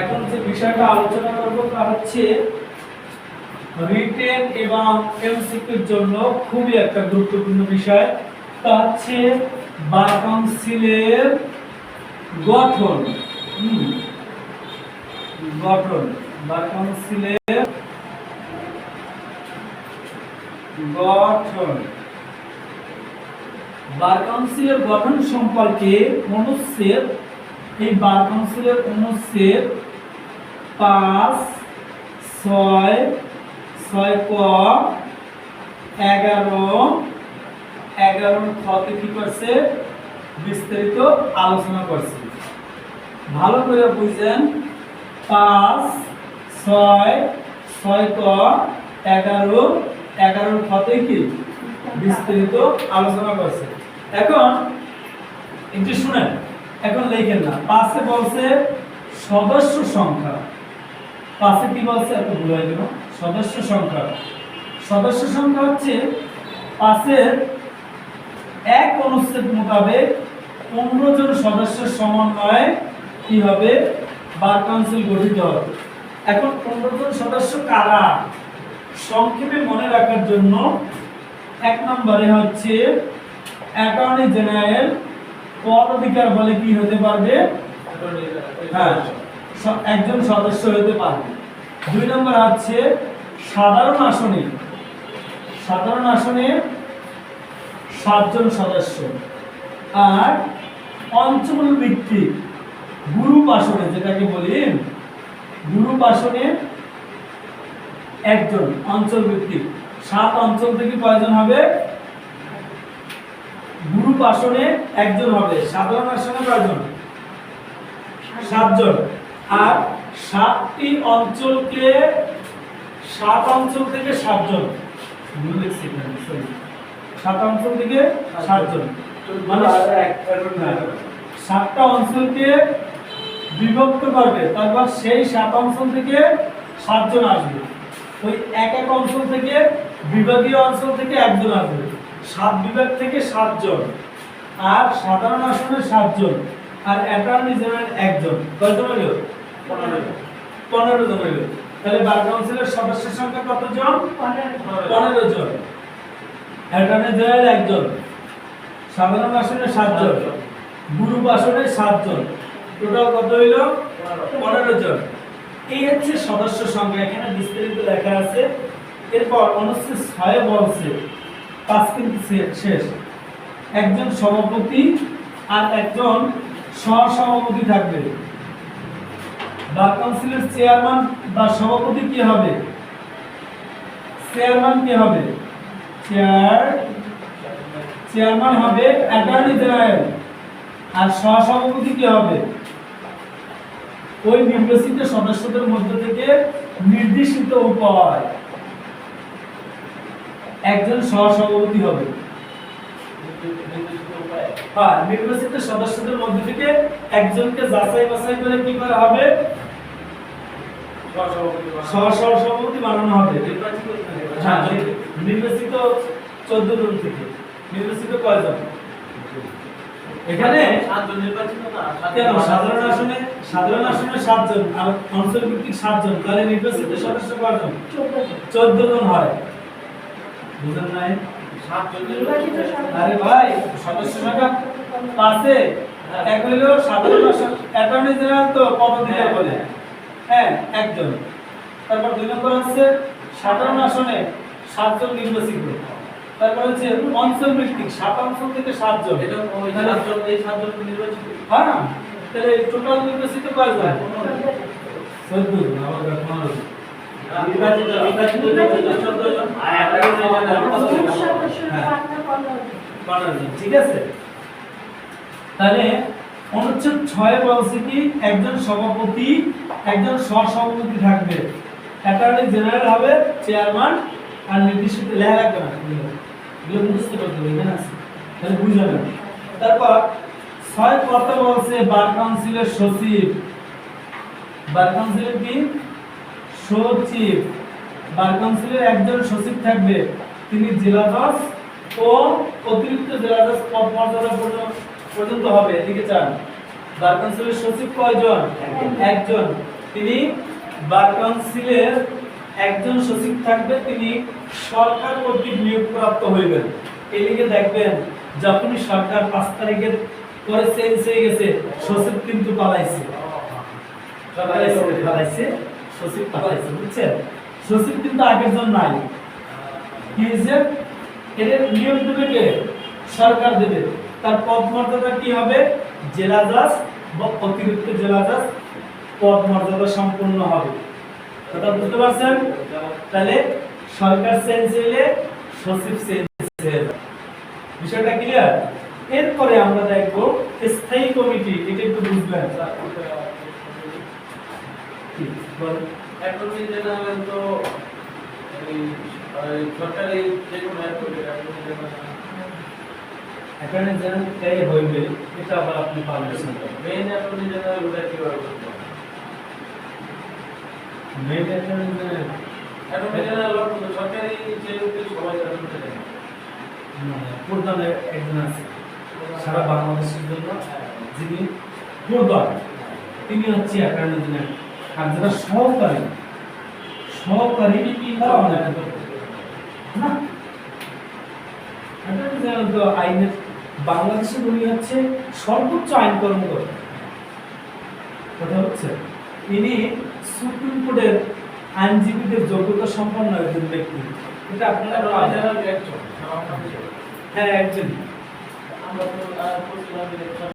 এখন যে বিষয়টা আলোচনা করব তা হচ্ছে রিটেন এবং এমসিকিউর জন্য খুবই একটা গুরুত্বপূর্ণ বিষয়। তা হচ্ছে বার কাউন্সিলের গঠন গঠন। বার কাউন্সিলের গঠন। বার কাউন্সিলের গঠন সম্পর্কে অনুচ্ছেদ এই বার কাউন্সিলের অনুচ্ছেদ পাঁচ, ছয় ছয় ক, এগারো, এগারোর খতে কি করছে? বিস্তারিত আলোচনা করছে। ভালো করে বুঝছেন পাঁচ, ছয় ছয় ক, এগারো, এগারোর খতে কি? বিস্তারিত আলোচনা করছে। এখন একটু শুনেন। এখন লেখেন না। পাশে বলছে সদস্য সংখ্যা। পাশে কি বলছে? এত ভুল হয়ে গেল সদস্য সংখ্যা। সদস্য সংখ্যা হচ্ছে পাশের এক অনুচ্ছেদ মোতাবেক পনেরো জন সদস্যের সমন্বয়ে কি হবে? বার কাউন্সিল গঠিত হবে। এখন পনেরো জন সদস্য কারা? সংক্ষেপে মনে রাখার জন্য এক নম্বরে হচ্ছে অ্যাটর্নি জেনারেল পদ অধিকার বলে কি হতে পারবে? হ্যাঁ একজন সদস্য হতে পারবে। দুই নম্বর হচ্ছে সাধারণ আসনে সাধারণ আসনে সাতজন সদস্য। আর অঞ্চল ভিত্তিক গ্রুপ আসনে, যেটাকে বলি, গ্রুপ আসনে একজন, অঞ্চল ভিত্তিক। সাত অঞ্চল থেকে কয়জন হবে? গ্রুপ আসনে একজন হবে, সাধারণ আসনে কয়জন? সাতজন। আর সাতটি অঞ্চলকে, সাত অঞ্চল থেকে সাতজন। সাত অঞ্চল থেকে সাতজন। মানে সাতটা অঞ্চলকে বিভক্ত করবে, তারপর সেই সাত অঞ্চল থেকে সাতজন আসবে। ওই এক এক অঞ্চল থেকে বিভাগীয় অঞ্চল থেকে একজন আসবে। সাত বিভাগ থেকে সাতজন আর সাধারণ আসনে সাতজন আর অ্যাটর্নি জেনারেল একজন। কয়জন হইল পনেরো জন। হইল তাহলে বার কাউন্সিলের সদস্যের সংখ্যা কতজন পনেরো জন। অ্যাটর্নি জেনারেল একজন। সাধারণ আসনে সাতজন। গ্রুপ আসনে সাতজন। টোটাল কত হইল? পনেরো জন। এই হচ্ছে সদস্য সংখ্যা। এখানে বিস্তারিত লেখা আছে। এরপর অনুচ্ছেদ ছয় বলছে পাঁচ কিন্তু শেষ। একজন সভাপতি আর একজন সহসভাপতি থাকবে। বা কাউন্সিলের চেয়ারম্যান বা সভাপতি কি হবে? চেয়ারম্যান কি হবে? চেয়ার চেয়ারম্যান হবে অ্যাটর্নি জেনারেল আর সহসভাপতি কি হবে? ওই নির্বাচিত সদস্যদের মধ্য থেকে নির্দেশিত উপায়। একজন সহসভাপতি হবে। হ্যাঁ নির্বাচিত সদস্যদের মধ্য থেকে একজনকে যাচাই বাছাই করে কি করা হবে? সহসভাপতি বানানো হবে। হ্যাঁ নির্বাচিত চোদ্দ জন থেকে। নির্বাচিত কয়জন? এখানে সাধারণ আসনে সাধারণ আসনে সাতজন, আর অঞ্চল ভিত্তিক সাতজন। তাহলে নির্বাচিত সদস্য কয়জন? চোদ্দ জন হয়। বুঝলেন নাই আরে ভাই সদস্য সংখ্যা পাশে এক হইল সাধারণ অ্যাটর্নি জেনারেল তো পদাধিকার বলে। হ্যাঁ একজন। তারপর দুই নম্বর হচ্ছে সাধারণ আসনে সাতজন নির্বাচিত। তারপর হচ্ছে অঞ্চল ভিত্তিক সাত অঞ্চল থেকে সাতজন। সাতজন এই সাতজন নির্বাচিত? হ্যাঁ তাহলে টোটাল নির্বাচিত কয়জন? চোদ্দ। আবার পনেরো জন। পনেরো ঠিক আছে। তাহলে অনুচ্ছেদ ছয় বলছে কি একজন সভাপতি একজন সহসভাপতি থাকবে। অ্যাটর্নি জেনারেল হবে চেয়ারম্যান আর নির্দিষ্ট লেখা রাখবে না। এগুলো। এগুলো মুখস্থ হবে এখানে আছে। তাহলে বুঝে তারপর ছয় কথা বলছে বার কাউন্সিলের সচিব। বার কাউন্সিলের কি? সচিব বার কাউন্সিলের একজন সচিব থাকবে। তিনি জেলা জজ ও অতিরিক্ত জেলা জজ পদ মর্যাদা পর্যন্ত- হবে। এদিকে চান। বার কাউন্সিলের সচিব কয়জন? একজন। তিনি বার কাউন্সিলের একজন সচিব থাকবে। তিনি সরকার কর্তৃক নিয়োগপ্রাপ্ত হইবেন। এদিকে দেখবেন যখনই সরকার পাঁচ তারিখের পরে চেঞ্জ হয়ে গেছে সচিব কিন্তু পালাইছে। পালাইছে। সচিব কিন্তু আগের জন নাই। কি হয়েছে? এদের দেবে কে? সরকার দেবে। তার পদ মর্যাদা কি হবে? জেলা জাজ বা অতিরিক্ত জেলা জাজ পদ মর্যাদা সম্পূর্ণ হবে। কথা বুঝতে পারছেন? তাহলে সরকার চেঞ্জ হলে সচিব চেঞ্জ বিষয়টা ক্লিয়ার এরপরে আমরা দেখব স্থায়ী কমিটি, এটা একটু বুঝবেন। জেনারেল তো? সরকারি যে কোনো অ্যাটর্নি জেনারেল অ্যাটর্নি হইবে এটা আবার আপনি পারমিশন মেইন অ্যাটর্নি জেনারেল ওটা কীভাবে করতে হবে main attorney general attorney general সরকারি যে উকিল সবাই অ্যাটর্নি জেনারেল প্রধানে একজন আছে সারা বাংলাদেশের জন্য যিনি প্রধান তিনি হচ্ছে অ্যাটর্নি জেনারেল আর যারা সহকারী সহকারী তারা অনেক না? আইনের বাংলাদেশের উনি হচ্ছে সর্বোচ্চ আইন কর্মকর্তা। কথা হচ্ছে ইনি সুপ্রিম কোর্টের আইনজীবীদের যোগ্যতা সম্পন্ন একজন ব্যক্তি। এটা আপনারা হ্যাঁ একজন। আমরা